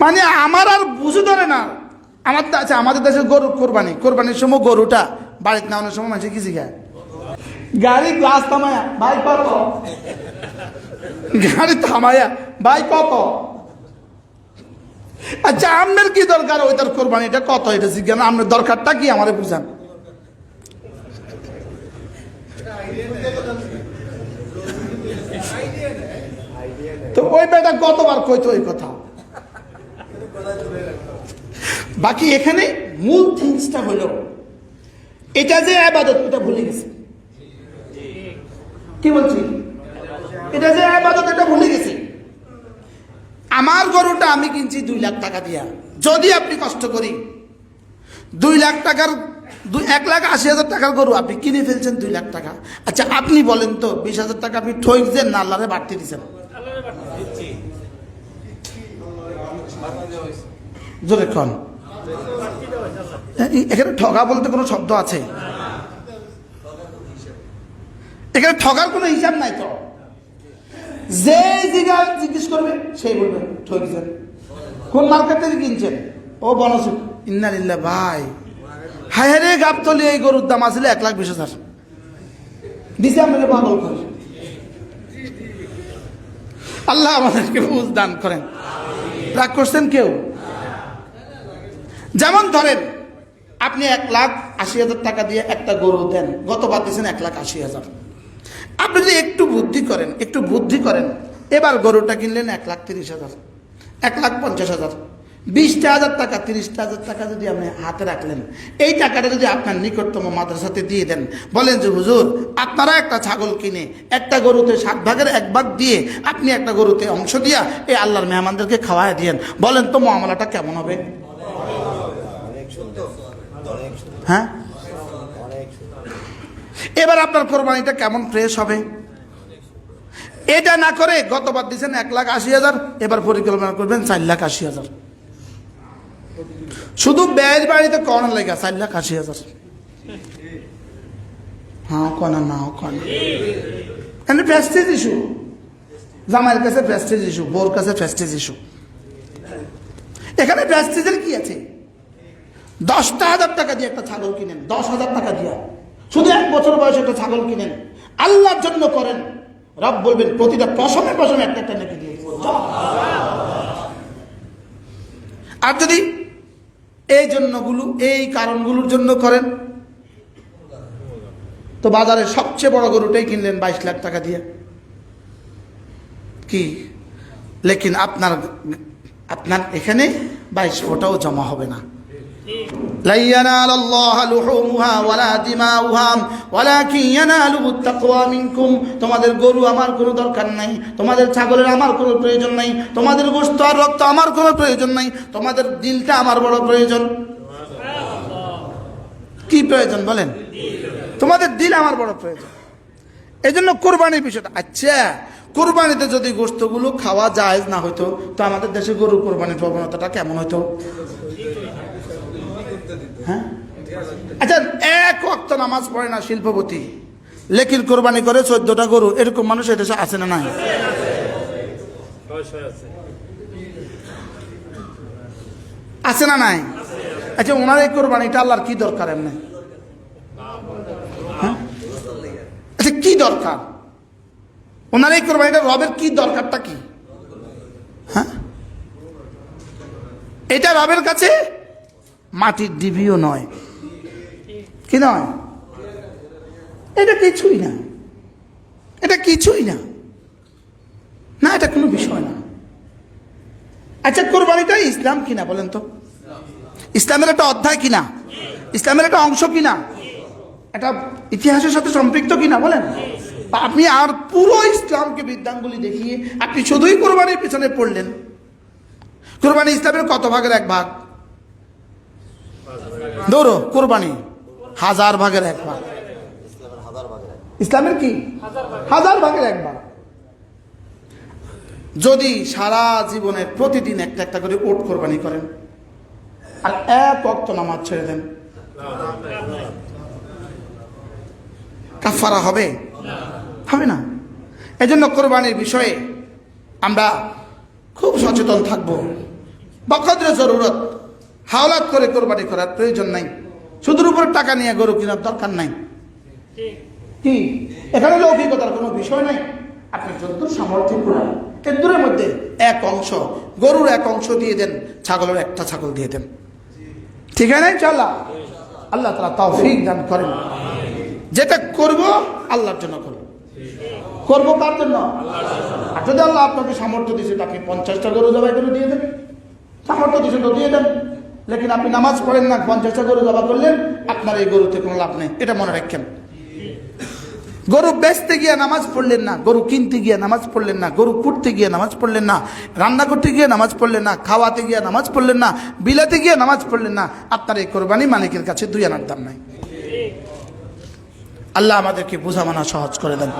মানে আমার আর বুঝে ধরে না। আমার দা- আচ্ছা আমাদের দেশে গরু কোরবানি। কোরবানির সময় গরুটা বাড়িতে নামানোর সময় মানুষ কি শিখায়? গাড়ি গ্লাস থামায়া, ভাই কত গাড়ি থামায়া, ভাই কত আচ্ছা আপনার কি দরকার? ওইটার কোরবানি এটা কত? এটা জিজ্ঞাসা আপনার দরকারটা কি? আমারে বুঝান। তো ওই বেটা কতবার কইতো ওই কথা। বাকি এখানে মূল থিংসটা হলো, এটা যে আবাদত, এটা ভুলে গেছে। কি বলছি? এটা যে আবাদত, এটা ভুলে গেছে। আমার গরুটা আমি কিনছি দুই লাখ টাকা দিয়া। যদি আপনি কষ্ট করি, দুই লাখ টাকার, দুই, এক লাখ আশি হাজার টাকার গরু আপনি কিনে ফেলছেন দুই লাখ টাকা। আচ্ছা আপনি বলেন তো, বিশ হাজার টাকা আপনি ঠইছেন না, আল্লাহরে বাড়তি দিচ্ছেন জোরে কন। এখানে ঠগা বলতে কোনো শব্দ আছে? এখানে ঠগার কোনো হিসাব নাই তো। যে জিগা জিজ্ঞেস করবে, সেই বলবে ঠকেছেন কোন মার্কেট থেকে কিনছেন? ও বনসুখ ইন্নালিল্লা ভাই। হায় রে গাবতলি এই গরুর দাম আসলে এক লাখ বিশ হাজার। দিছে আমাকে পাগল করে। আল্লাহ আমাদেরকে বুঝ দান করেন। রাগ করছেন কেউ? যেমন ধরেন আপনি এক লাখ আশি হাজার টাকা দিয়ে একটা গরু দেন গতবার দিয়েছেন এক লাখ আশি হাজার। আপনি যদি একটু বুদ্ধি করেন, একটু বুদ্ধি করেন, এবার গরুটা কিনলেন এক লাখ তিরিশ হাজার, এক লাখ পঞ্চাশ হাজার, বিশটা হাজার টাকা, তিরিশটা হাজার টাকা যদি আপনি হাতে রাখলেন, এই টাকাটা যদি আপনার নিকটতম মাদ্রাসাতে দিয়ে দেন, বলেন যে, হুজুর, আপনারা একটা ছাগল কিনে, একটা গরুতে সাত ভাগের এক ভাগ দিয়ে আপনি একটা গরুতে অংশ দিয়া এই আল্লাহর মেহমানদেরকে খাওয়ায় দিয়েন। বলেন তো, মামলাটা কেমন হবে? হ্যাঁ? এবার আপনার কোরবানিটা কেমন ফ্রেশ হবে? এটা না করে গতবার দিয়েছেন এক লাখ আশি হাজার এবার পরিকল্পনা করবেন চার লাখ আশি হাজার। শুধু ব্যয়ের বাড়িতে কন লেগা চার লাখ আশি হাজার। হ্যাঁ কনা না কনা এখানে প্রেস্টিজ ইস্যু জামাইয়ের কাছে প্রেস্টিজ ইস্যু বোর কাছে প্রেস্টিজ ইস্যু এখানে প্রেস্টিজের কি আছে? দশটা হাজার টাকা দিয়ে একটা ছাগল কিনেন দশ হাজার টাকা দিয়ে। শুধু এক বছর বয়সে একটা ছাগল কিনেন। আল্লাহর জন্য করেন। রব বলবেন, প্রতিটা পশমে পশমে একটা একটা নাকি দিয়ে আর যদি এই জন্যগুলো, এই কারণগুলোর জন্য করেন, তো বাজারে সবচেয়ে বড় গরুটাই কিনলেন বাইশ লাখ টাকা দিয়ে। কি? লেকিন আপনার আপনার এখানে বাইশ ফোটাও জমা হবে না। لن ينال الله لحومها ولا دماؤها ولكن يناله التقوى منكم তোমাদের গরু আমার কোনো দরকার নাই তোমাদের ছাগলের আমার কোনো প্রয়োজন নাই তোমাদের গোশত আর রক্ত আমার কোনো প্রয়োজন নাই তোমাদের দিলটা আমার বড় প্রয়োজন কি প্রয়োজন বলেন তোমাদের দিল আমার বড় প্রয়োজন এই জন্য কোরবানির বিষয়টা আচ্ছা কোরবানিতে যদি গোস্তগুলো খাওয়া যায় না হইতো তো আমাদের দেশে গরু কোরবানির প্রবণতাটা কেমন হতো হ্যাঁ? আচ্ছা এক অক্ত নামাজ পড়ে না শিল্পপতি। লেকিন কোরবানি করে চোদ্দটা গরু, এরকম মানুষ এদেশে আছে না নাই? আছে না নাই? আচ্ছা ওনার এই কোরবানিটা আল্লাহর কি দরকার এমনি? হ্যাঁ? আচ্ছা কি দরকার? ওনার এই কোরবানিটা রবের কি দরকারটা কি? হ্যাঁ? এটা রবের কাছে মাটির ডিবিও নয়। কি নয়? এটা কিছুই না। এটা কিছুই না। না, এটা কোনো বিষয় না। আচ্ছা কোরবানিটা ইসলাম কিনা বলেন তো? ইসলামের একটা অধ্যায় কিনা? ইসলামের একটা অংশ কিনা? এটা ইতিহাসের সাথে সম্পৃক্ত কিনা বলেন? আপনি আর পুরো ইসলামকে বিদ্যাঙ্গুলি দেখিয়ে আপনি শুধুই কোরবানির পিছনে পড়লেন। কোরবানি ইসলামের কত ভাগের এক ভাগ? দৌড়ো, কোরবানি। হাজার ভাগের এক ভাগ। ইসলামের কি? হাজার ভাগের এক ভাগ। যদি সারা জীবনের প্রতিদিন একটা একটা করে ওট কোরবানি করেন, আর এক অক্ত নামাজ ছেড়ে দেন কাফারা হবে? হবে না। এই জন্য কোরবানির বিষয়ে আমরা খুব সচেতন থাকব। বকদ্র জরুরত। হাওলাত করে কোরবানি করার প্রয়োজন নাই। শুধুর উপর টাকা নিয়ে গরু কেনার দরকার নাই। কি? এখানে লৌকিকতার কোনো বিষয় নাই। আপনি যদ্দূর সামর্থ্য করেন এর মধ্যে এক অংশ, গরুর এক অংশ দিয়ে দেন, ছাগলের একটা ছাগল দিয়ে দেন। ঠিক আছে চলা আল্লাহ তালা তৌফিক দান করেন। যেটা করব, আল্লাহর জন্য করব। করব কার জন্য? আর যদি আল্লাহ আপনাকে সামর্থ্য দিয়েছে তো আপনি পঞ্চাশটা গরু জবাই করে দিয়ে দেবেন সামর্থ্য দিয়েছে তো দিয়ে দেন। লেকিন আপনি নামাজ পড়েন না, পঞ্চাশটা গরু জবা করলেন, আপনার এই গরুতে কোনো লাভ নেই। এটা মনে রাখেন। গরু বেচতে গিয়ে নামাজ পড়লেন না, গরু কিনতে গিয়ে নামাজ পড়লেন না, গরু কুটতে গিয়ে নামাজ পড়লেন না, রান্না করতে গিয়ে নামাজ পড়লেন না, খাওয়াতে গিয়ে নামাজ পড়লেন না, বিলাতে গিয়ে নামাজ পড়লেন না, আপনার এই কোরবানি মালিকের কাছে দুই আনার দাম নাই। আল্লাহ আমাদেরকে বোঝা মানা সহজ করে দেন।